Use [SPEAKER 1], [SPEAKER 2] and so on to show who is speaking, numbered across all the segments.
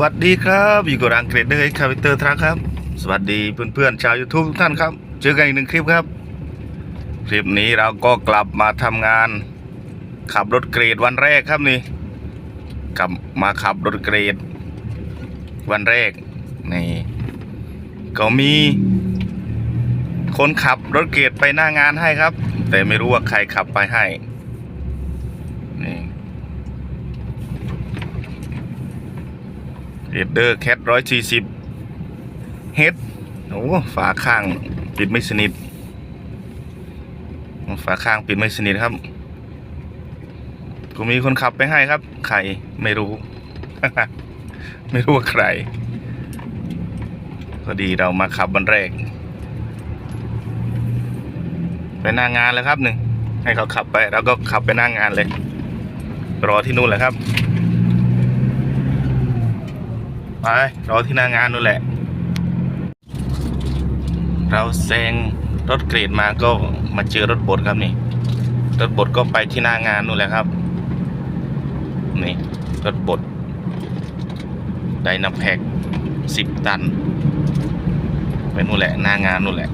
[SPEAKER 1] วัสดีครับอยู่กับรังเกรดเดอร์คาวิเตอร์ทรัคครับ สวัสดีเพื่อนๆชาว YouTube ทุกท่านครับ เจอกันอีกหนึ่งคลิปครับ คลิปนี้เราก็กลับมาทำงาน ขับรถเกรดวันแรกครับนี่กลับมาขับรถเกรด วันแรกนี่ก็มี คนขับรถเกรดไปหน้างานให้ครับ แต่ไม่รู้ว่าใครขับไปให้นี่ เฮดเดอร์แคทร้อยสี่สิบเฮดโอ้ฝาข้างปิดไม่สนิท ฝาข้างปิดไม่สนิทครับกูมีคนขับไปให้ครับ ใครไม่รู้ ไม่รู้ว่าใครพอดีเรามาขับวันแรก ไปหน้างงานแล้วครับหนึ่งให้เขาขับไปเราก็ขับไปหน้างานเลย รอที่นู่นแหละครับ ไปรอที่หน้างานนู่นแหละ เราแซงรถเกรดมาก็มาเจอรถบดครับนี่ รถบดก็ไปที่หน้างานนู่นแหละครับนี่รถบดไดนาแพกสิบตัน ไปนู่นแหละหน้างานนู่นแหละ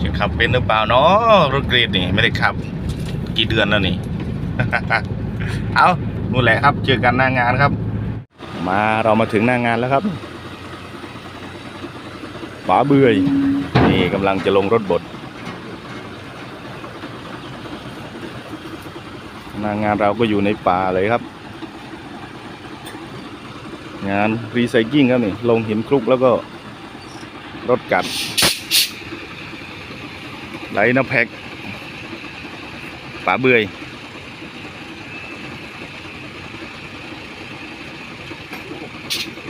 [SPEAKER 1] จะขับเป็นหรือเปล่าเนาะรถเกรดนี่ ไม่ได้ขับ กี่เดือนแล้วนี่ เอา นู่นแหละครับ เจอกันหน้างานครับ มาเรามาถึงหน้างานแล้วครับป๋าเบื่อยนี่กำลังจะลงรถบดหน้างานเราก็อยู่ในป่าเลยครับ งานรีไซเคิลครับนี่ลงหินคลุกแล้วก็รถกัดไหลน้ำแพ็กป๋าเบื่อย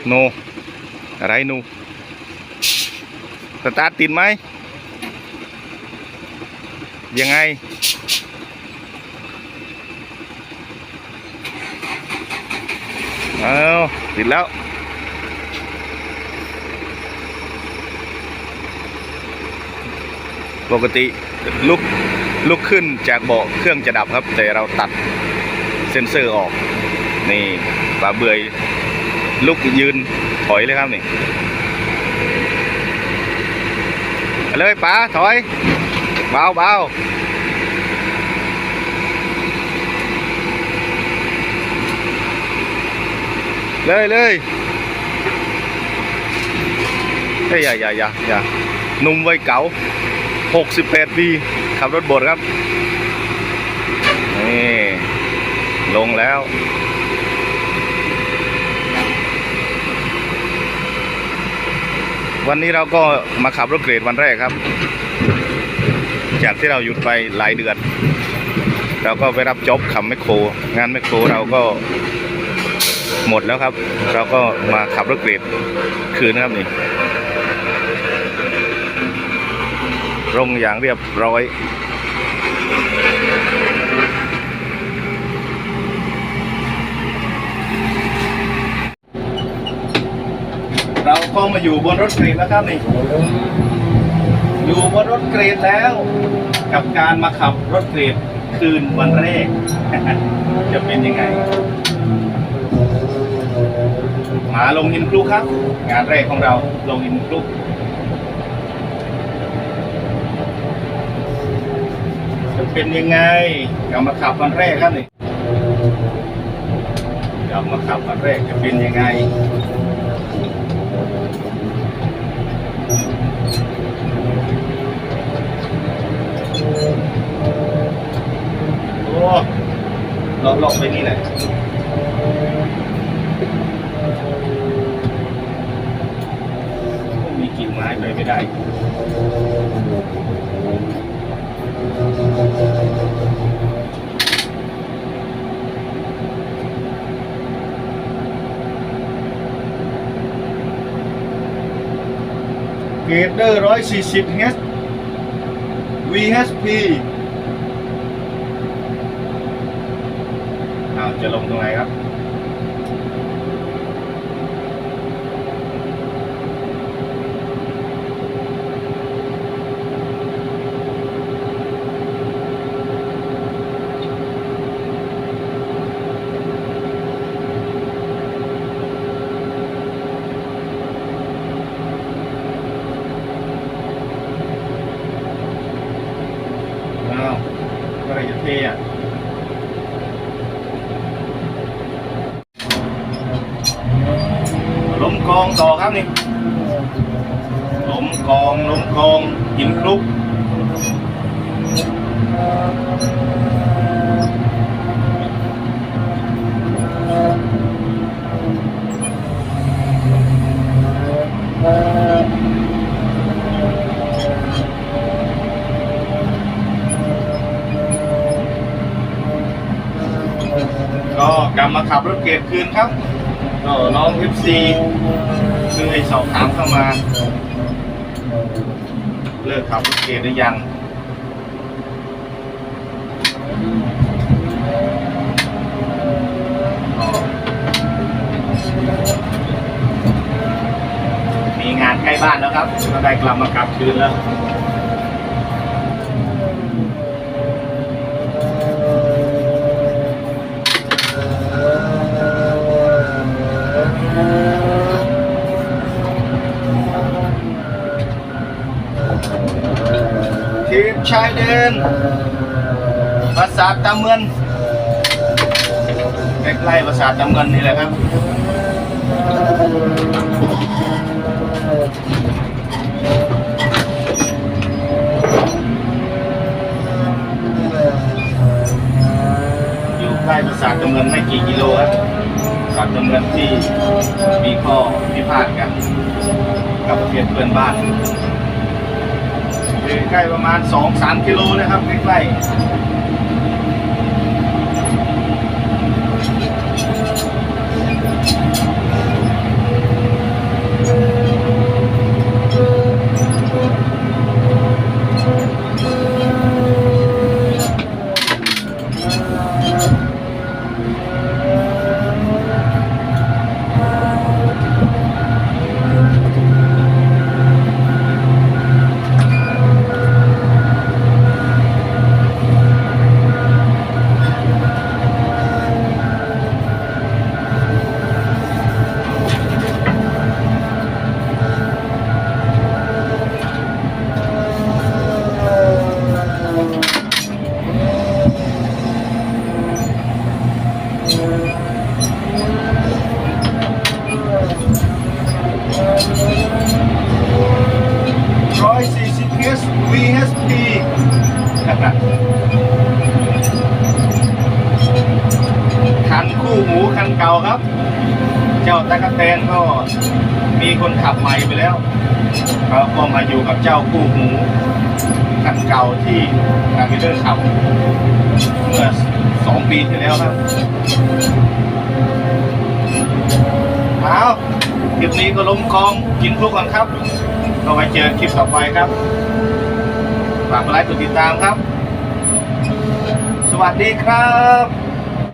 [SPEAKER 1] โน อะไรนูสตาร์ทติดไหม ยังไง เอาติดแล้ว ปกติลุกลุกขึ้นจากเบาะเครื่องจะดับครับ แต่เราตัดเซ็นเซอร์ออก นี่ปลาเบื่อย ลุกยืนถอยเลยครับนี่เลยป๋าถอยเบาเบาเลยเลยเฮ้ยอย่าอย่าอย่าอย่าหนุ่มวัยเก๋า68 ปี ขับรถบดครับ นี่ ลงแล้ว วันนี้เราก็มาขับรถเกรดวันแรกครับ จากที่เราหยุดไปหลายเดือน เราก็ไปรับจ็อบขับแมคโครงานแมคโครเราก็หมดแล้วครับ เราก็มาขับรถเกรดคืนนะครับนี่ลงอย่างเรียบร้อย เรา ก็มาอยู่บนรถเกรดแล้วครับนี่อยู่บนรถเกรดแล้ว กับการมาขับรถเกรดคืนวันแรก จะเป็นยังไงมาลงหินคลุกครับ งานแรกของเราลงหินคลุกจะเป็นยังไงกลับมาขับวันแรกครับนี่กลับมาขับวันแรกจะเป็นยังไง โอ้ลองลองไปนี่แหละมีกิ่งไม้ไปไม่ได้ เกรดเดอร์ร้อยสี่สิบเฮส VHP อ้าวจะลงตรงไหนครับ เกองต่อครับนี่ล้มกองล้มกองหินคลุกก็กลับมาขับรถเกรดคืนครับ ก็น้องเอฟซีคือสอบถามเข้ามา เลิกขับรถเกรดหรือยังมีงานใกล้บ้านแล้วครับก็ได้กลับมาขับคืนแล้ว ทีมชายเดินปราสาทตาเมือนใกล้ๆปราสาทตาเมือนนี่แหละครับอยู่ใกล้ปราสาทตาเมือนไม่กี่กิโลครับปราสาทตาเมือนที่มีข้อพิพาทกัน กับประเทศเพื่อนบ้าน ใกล้ประมาณ 2-3 กิโลนะครับใกล้ๆู่หูคันเก่าครับ เจ้าตะกะแตนก็มีคนขับใหม่ไปแล้วเราก็มาอยู่กับเจ้าคู่หูคันเก่าที่นาวิเดอร์ขับเมื่อสองปีที่แล้วครับเอาคลิปนี้ก็ล้มกองกินพลุกก่อนครับก็ไว้เจอคลิปต่อไปครับฝากกดไลค์กดติดตามครับ สวัสดีครับ